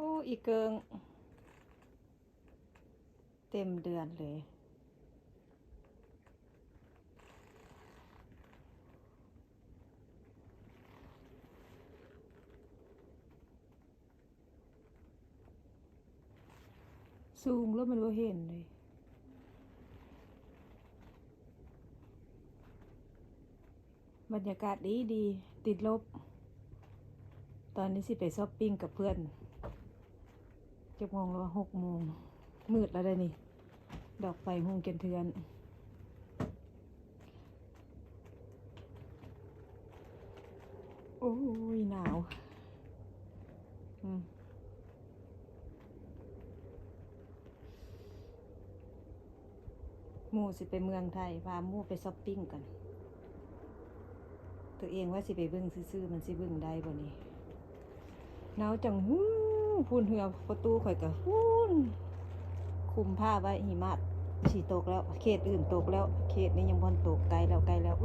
โอ้ อีเกิง เต็มเดือนเลยสูงแล้วมันบ่เห็นเลยบรรยากาศดีดี ติดลบ ตอนนี้สิไปช้อปปิ้งกับเพื่อน จะมองแล้วว่าหกโมงมืดแล้วได้นี่ ดอกไฟหงเกนเทือน โอ้ยหนาวอืมหมู่สิไปเมืองไทยพาหมู่ไปช้อปปิ้งกัน ตัวเองว่าสิไปเบิ่งซื่อๆมันสิเบิ่งได้บ่นี่หนาวจังหู้ พูนเหือประตูข่อยก็พูนคุมผ้าไว้หิมะสีตกแล้ว เขตอื่นตกแล้ว เขตนี้ยังบ่ทันตกไกลแล้วไกลแล้ว